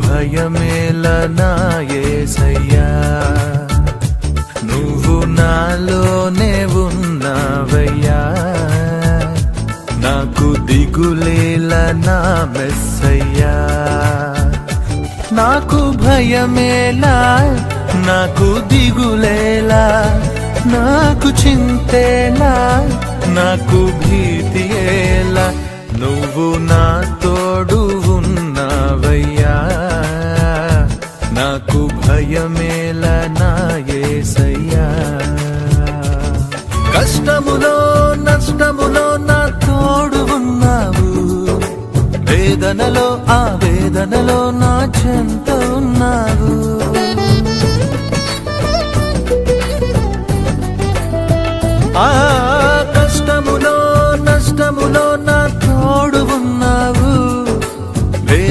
భయమేలనా ఏసయ్యా నువ్వు నాలోనే ఉన్నావయ్యా. నాకు దిగులేలనా మెస్సయ్యా. నాకు భయమేలా నాకు దిగులేలా నాకు చింతేలా నాకు భీతి ఎలా నువ్వు నా తోడు భయమేల నా యేసయ్యా కష్టములో నష్టములో నా తోడు ఉన్నావు. వేదనలో ఆ వేదనలో నా చెంత ఉన్నావు. ఆ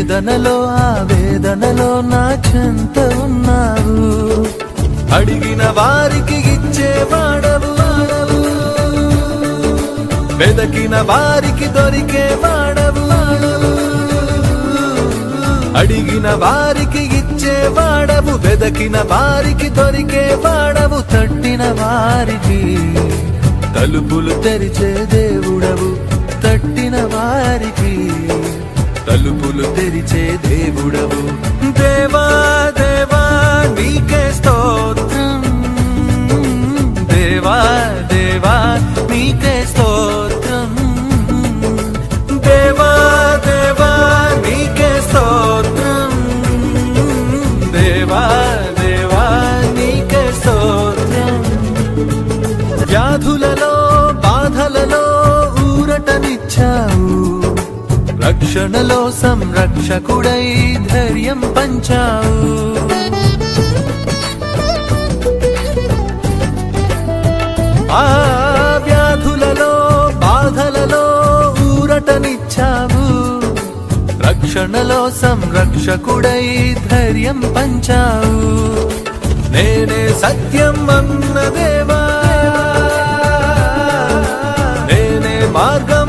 వేదనలో ఆ వేదనలో నా చెంత ఉన్నావు. అడిగిన వారికి ఇచ్చేవాడవు వెదకిన వారికి దొరికే వాడవు వాడవు. అడిగిన వారికి ఇచ్చే వాడవు వెదకిన వారికి దొరికే వాడవు తట్టిన వారికి తలుపులు తెరిచే దేవుడవు తట్టిన వారికి తలుపులు తెరిచే దేవుడవు. దేవా దేవా నీకే స్తోత్రం. దేవా దేవా నీకే స్తోత్రం. దేవా దేవా నీకే స్తోత్రం. దేవా దేవా నీకే స్తోత్రం. వ్యాధులలో బాధలలో ఊరటనిచ్చావు. రక్షణలో సంరక్షకుడై ధైర్యం పంచావు. ఆ వ్యాధులలో బాధలలో ఊరటనిచ్చావు. రక్షణలో సంరక్షకుడై ధైర్యం పంచావు. నేనే సత్యం అన్న దేవా నేనే మార్గం